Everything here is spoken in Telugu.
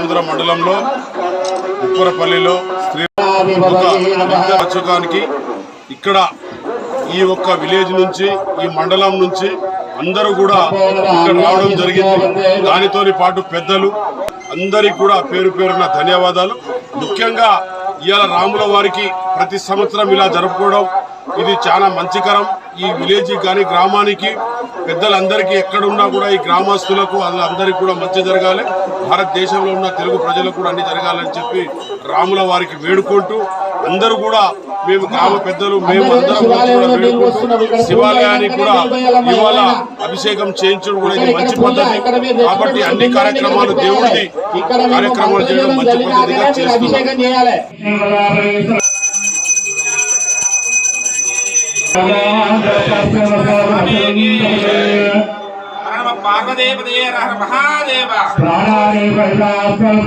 సముద్ర మండలంలో ఉప్పరపల్లిలో స్త్రీ పచ్చకానికి ఇక్కడ ఈ ఒక్క విలేజ్ నుంచి ఈ మండలం నుంచి అందరూ కూడా ఇక్కడ రావడం జరిగింది. దానితోని పాటు పెద్దలు అందరికి కూడా పేరు పేరున ధన్యవాదాలు. ముఖ్యంగా ఇవాళ రాముల వారికి ప్రతి సంవత్సరం ఇలా జరుపుకోవడం ఇది చాలా మంచికరం. ఈ విలేజ్ కానీ గ్రామానికి పెద్దలందరికీ ఎక్కడున్నా కూడా ఈ గ్రామస్తులకు వాళ్ళందరికీ కూడా మంచి జరగాలి. భారతదేశంలో ఉన్న తెలుగు ప్రజలకు కూడా అన్ని జరగాలని చెప్పి రాముల వారికి వేడుకుంటూ అందరూ కూడా మేము గ్రామ పెద్దలు మేము అందరం వేడుకుంటూ శివాలయానికి కూడా ఇవాళ అభిషేకం చేయించడం కూడా ఇది మంచి పద్ధతి. కాబట్టి అన్ని కార్యక్రమాలు దేవుడిది కార్యక్రమాలు చేయడం మంచి పద్ధతిగా చేస్తున్నాం. పార్వదేవదే హర మహాదేవ ప్రాణాని వైలాసం